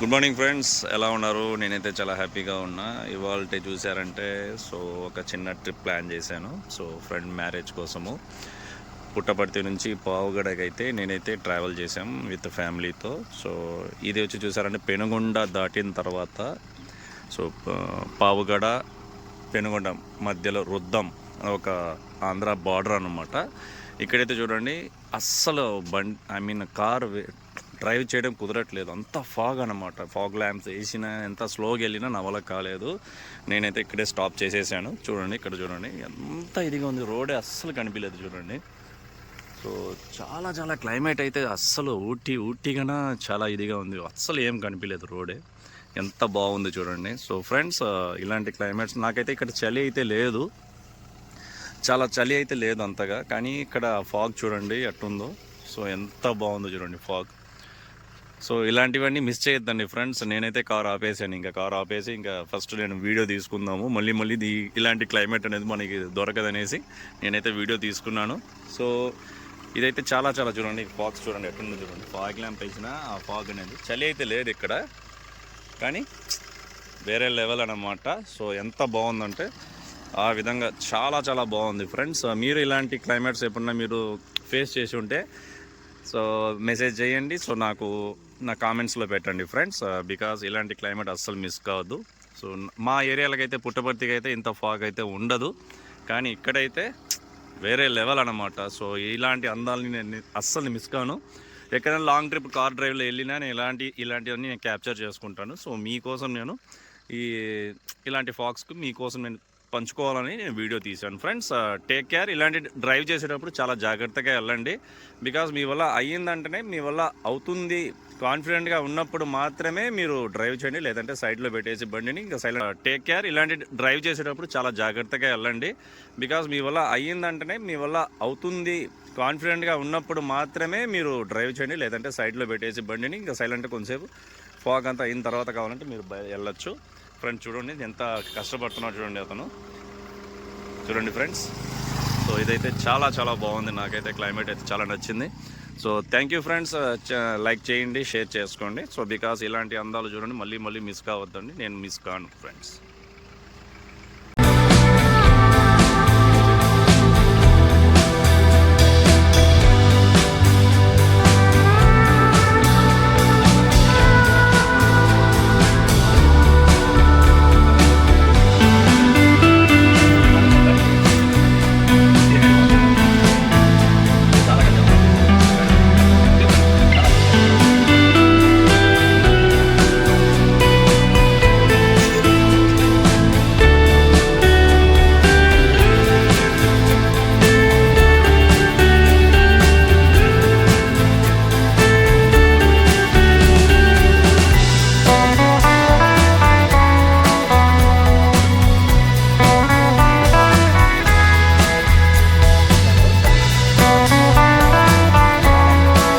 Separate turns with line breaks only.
Good morning friends ఎలా ఉన్నారు? నేనైతే చాలా హ్యాపీగా ఉన్నా. ఇవాళ చూసారంటే సో ఒక చిన్న ట్రిప్ ప్లాన్ చేశాను. సో ఫ్రెండ్ మ్యారేజ్ కోసము. పుట్టపర్తి నుంచి పావుగడకైతే నేనైతే ట్రావెల్ చేశాం విత్ ఫ్యామిలీతో. సో ఇది వచ్చి చూసారంటే పెనుగొండ దాటిన తర్వాత సో పావుగడ పెనుగొండ మధ్యలో రుద్దం ఒక ఆంధ్ర బార్డర్ అనమాట ఇక్కడైతే చూడండి అస్సలు బండ్ ఐ మీన్ కార్ డ్రైవ్ చేయడం కుదరట్లేదు. అంత ఫాగ్ అనమాట ఫాగ్ ల్యాంప్స్ వేసినా ఎంత స్లోగా వెళ్ళినా నా వల్ల కాలేదు. నేనైతే ఇక్కడే స్టాప్ చేసేసాను. చూడండి ఇక్కడ చూడండి. ఎంత ఇదిగా ఉంది. రోడే అస్సలు కనిపించలేదు చూడండి. సో చాలా చాలా క్లైమేట్ అయితే అస్సలు ఊటీ ఊటీగానే చాలా ఇదిగా ఉంది. అస్సలు ఏం కనిపించలేదు రోడే. ఎంత బాగుంది చూడండి. సో ఫ్రెండ్స్ ఇలాంటి క్లైమేట్స్ నాకైతే ఇక్కడ చలి అయితే లేదు. చాలా చలి అయితే లేదు అంతగా. కానీ ఇక్కడ ఫాగ్ చూడండి ఎట్టుందో. సో ఎంత బాగుందో చూడండి ఫాగ్. సో ఇలాంటివన్నీ మిస్ చేయొద్దండి ఫ్రెండ్స్ నేనైతే కార్ ఆపేసాను ఇంకా కార్ ఆపేసి ఇంకా ఫస్ట్ నేను వీడియో తీసుకుందాము. మళ్ళీ మళ్ళీ దీ ఇలాంటి క్లైమేట్ అనేది మనకి దొరకదనేసి నేనైతే వీడియో తీసుకున్నాను. సో ఇదైతే చాలా చాలా చూడండి ఫాగ్స్ చూడండి ఎట్టుందో చూడండి. ఫాగ్ ల్యాంప్ వేసిన ఆ ఫాగ్ అనేది చలి అయితే లేదు ఇక్కడ. కానీ వేరే లెవెల్ అనమాట సో ఎంత బాగుందంటే ఆ విధంగా చాలా చాలా బాగుంది ఫ్రెండ్స్ మీరు ఇలాంటి క్లైమేట్స్ ఎప్పుడన్నా మీరు ఫేస్ చేసి ఉంటే సో మెసేజ్ చేయండి. సో నాకు నా కామెంట్స్లో పెట్టండి ఫ్రెండ్స్. Uh, బికాజ్ ఇలాంటి క్లైమేట్ అస్సలు మిస్ కావద్దు. సో మా ఏరియాలకైతే అయితే పుట్టపర్తికి అయితే ఇంత ఫాగ్ అయితే ఉండదు. కానీ ఇక్కడైతే వేరే లెవెల్ అనమాట సో ఇలాంటి అందాలని నేను అస్సలు మిస్ కాను. ఎక్కడైనా లాంగ్ ట్రిప్ కార్ డ్రైవ్లో వెళ్ళినా నేను ఇలాంటి ఇలాంటివన్నీ నేను క్యాప్చర్ చేసుకుంటాను. సో మీకోసం నేను ఈ ఇలాంటి ఫాక్స్కి మీకోసం నేను పంచుకోవాలని నేను వీడియో తీశాను. ఫ్రెండ్స్ టేక్ కేర్ ఇలాంటి డ్రైవ్ చేసేటప్పుడు చాలా జాగ్రత్తగా వెళ్ళండి. బికాజ్ మీ వల్ల అయ్యిందంటేనే మీ వల్ల అవుతుంది. కాన్ఫిడెంట్గా ఉన్నప్పుడు మాత్రమే మీరు డ్రైవ్ చేయండి. లేదంటే సైడ్లో పెట్టేసి బండిని ఇంకా సైలెంట్ టేక్ కేర్ ఇలాంటి డ్రైవ్ చేసేటప్పుడు చాలా జాగ్రత్తగా వెళ్ళండి. బికాజ్ మీ వల్ల అయ్యిందంటేనే మీ వల్ల అవుతుంది. కాన్ఫిడెంట్గా ఉన్నప్పుడు మాత్రమే మీరు డ్రైవ్ చేయండి. లేదంటే సైడ్లో పెట్టేసి బండిని ఇంకా సైలెంట్ కొంతసేపు ఫాగ్ అంతా అయిన తర్వాత కావాలంటే మీరు వెళ్ళొచ్చు. ఫ్రెండ్స్ చూడండి ఎంత కష్టపడుతున్నాడు చూడండి అతను. చూడండి ఫ్రెండ్స్. సో ఇదైతే చాలా చాలా బాగుంది. నాకైతే క్లైమేట్ అయితే చాలా నచ్చింది. So thank you friends like చేయండి షేర్ చేసుకోండి. సో బికాస్ ఇలాంటి అందాలు చూడండి మళ్ళీ మళ్ళీ మిస్ కావద్దండి. నేను మిస్ కాను ఫ్రెండ్స్